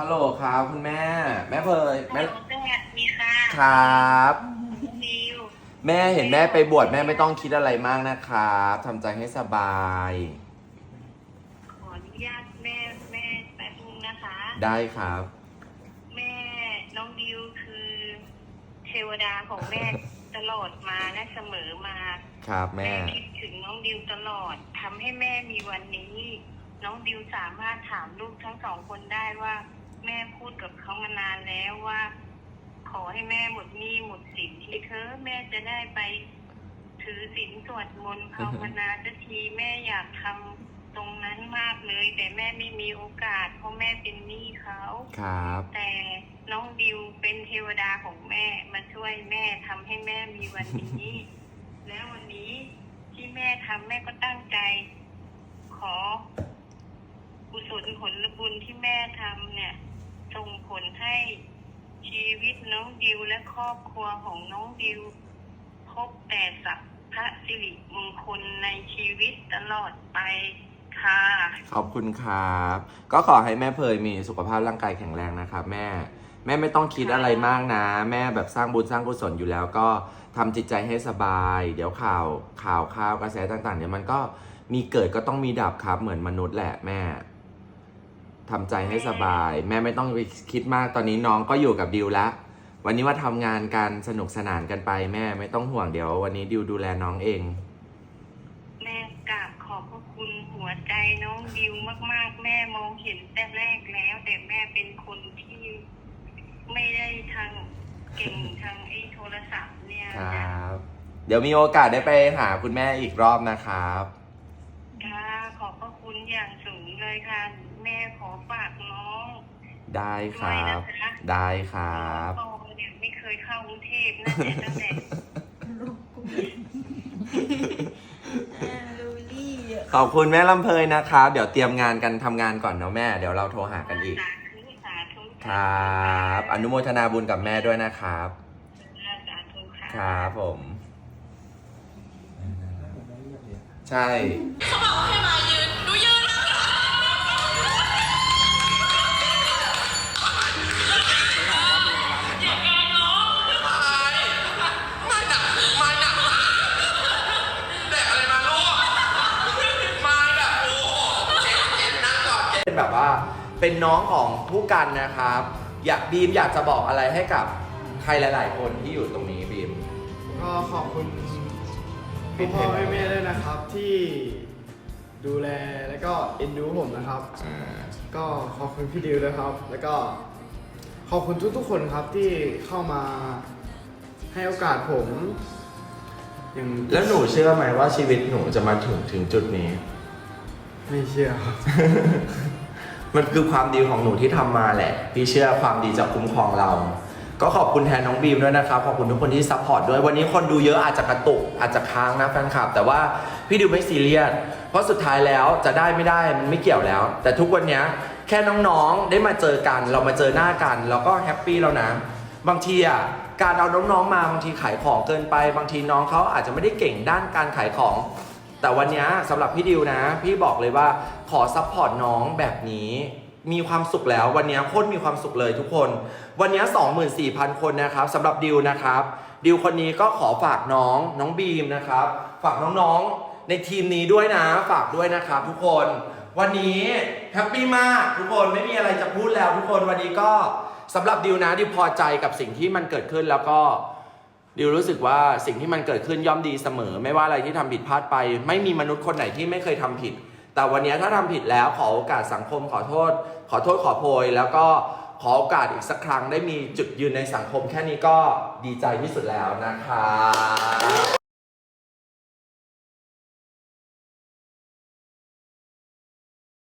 ครับคุณแม่ แม่เพยแม่สวัสดีค่ะครับนิวแม่เห็นแม่ไปบวชแม่ไม่ต้องคิดอะไรมากนะครับทำใจให้สบาย ขออนุญาตแม่แม่แป๊บนึงนะคะ ได้ครับ แม่น้องดิวคือเทวดาของแม่ ตลอดมาและเสมอมาครับแม่ คิดถึงน้องดิวตลอดทำให้แม่มีวันนี้ น้องดิวสามารถถามลูกทั้งสองคนได้ว่า แม่พูดกับเขามานาน แล้วว่า ขอให้แม่หมดหนี้หมดสินทีเธอะแม่จะได้ไป ถือศีลสวดมนต์ภาวนาสักทีแม่อยากทำตรงนั้นมากเลย แต่แม่ไม่มีโอกาส เพราะแม่เป็นหนี้เขาครับ แต่น้องดิวเป็นเทวดาของแม่มาช่วยแม่ทำให้แม่มีวันนี้ แล้ววันนี้ที่แม่ทำแม่ก็ตั้งใจ ขอกุศลผลบุญที่แม่ทำเนี่ยส่งผลให้ ชีวิตน้องดิวและครอบครัวของน้องดิวพบแต่สัพพะสิริมงคลในชีวิตตลอดไปค่ะ ขอบคุณครับ ก็ขอให้แม่เพยมีสุขภาพร่างกายแข็งแรงนะครับแม่ แม่ไม่ต้องคิดอะไรมากนะ แม่แบบสร้างบุญสร้างกุศลอยู่แล้วก็ทำจิตใจให้สบาย เดี๋ยวข่าวข่าวข่าวกระแสต่างๆเนี่ยมันก็มีเกิดก็ต้องมีดับครับเหมือนมนุษย์แหละแม่ ทำใจให้สบาย แม่ไม่ต้องไปคิดมากตอนนี้น้องก็อยู่กับดิวแล้ว วันนี้ว่าทำงานกันสนุกสนานกันไปแม่ไม่ต้องห่วงเดี๋ยว วันนี้ดิวดูแลน้องเอง แม่กราบขอบพระคุณหัวใจน้องดิวมาก ๆ แม่มองเห็นแต่แรกแล้ว แต่แม่เป็นคนที่ไม่ได้ทางเก่งทางไอ้โทรศัพท์เนี่ยครนะับ เดี๋ยวมีโอกาสได้ไปหาคุณแม่อีกรอบนะครับ ค่ะขอบพระคุณอย่างสูงเลยค่ะ แม่ขอฝากน้องได้คด้วยรับ นะคะได้ครับ น้องโตเนี่ยไม่เคยเข้ากรุงเทพนะแต่ตั้งแต่ลูลี่อะขอบคุณแม่ลำเพยนะครับ เดี๋ยวเตรียมงานกันทำงานก่อนเนาะแม่ เดี๋ยวเราโทรหากันอีก สาธุสาธุครับ อนุโมทนาบุญกับแม่ด้วยนะครับ สาธุค่ะ ครับผม ใช่ เป็นแบบว่าเป็นน้องของผู้กันนะครับ อยากบีมอยากจะบอกอะไรให้กับใครหลาย ๆ คนที่อยู่ตรงนี้บีม ก็ขอบคุณพ่อพ่อแม่แม่ด้วยนะครับที่ดูแลแล้วก็เอ็นดูผมนะครับ ก็ขอบคุณพี่ดิวด้วยครับ แล้วก็ขอบคุณทุก ๆ คนครับที่เข้ามาให้โอกาสผมอย่างแล้วหนูเชื่อไหมว่าชีวิตหนูจะมาถึงถึงจุดนี้ ไม่เชื่อครับ มันคือความดีของหนูที่ทำมาแหละ พี่เชื่อความดีจะคุ้มครองเรา ก็ขอบคุณแทนน้องบีมด้วยนะครับ ขอบคุณทุกคนที่ซัพพอร์ตด้วย วันนี้คนดูเยอะอาจจะกระตุกอาจจะค้างนะแฟนคลับ แต่ว่าพี่ดิวไม่ซีเรียส เพราะสุดท้ายแล้วจะได้ไม่ได้มันไม่เกี่ยวแล้ว แต่ทุกวันนี้แค่น้องๆได้มาเจอกัน เรามาเจอหน้ากัน เราก็แฮปปี้แล้วนะ บางทีอะการเอาน้องๆมาบางทีขายของเกินไป บางทีน้องเขาอาจจะไม่ได้เก่งด้านการขายของ แต่วันเนี้ยสำหรับพี่ดิวนะ พี่บอกเลยว่าขอซัพพอร์ตน้องแบบนี้ มีความสุขแล้ววันเนี้ยโคตรมีความสุขเลยทุกคน วันเนี้ย24,000 คนนะครับสำหรับดิวนะครับดิวคนนี้ก็ขอฝากน้องน้องบีมนะครับ ฝากน้องๆในทีมนี้ด้วยนะ ฝากด้วยนะครับทุกคนวันนี้แฮปปี้มากทุกคนไม่มีอะไรจะพูดแล้วทุกคนวันนี้ก็สำหรับดิวนะดิวพอใจกับสิ่งที่มันเกิดขึ้นแล้วก็ ดิวรู้สึกว่าสิ่งที่มันเกิดขึ้นย่อมดีเสมอ ไม่ว่าอะไรที่ทำผิดพลาดไป ไม่มีมนุษย์คนไหนที่ไม่เคยทำผิด แต่วันนี้ถ้าทำผิดแล้วขอโอกาสสังคมขอโทษ ขอโทษขอโพย แล้วก็ขอโอกาสอีกสักครั้งได้มีจุดยืนในสังคมแค่นี้ก็ดีใจที่สุดแล้วนะคะ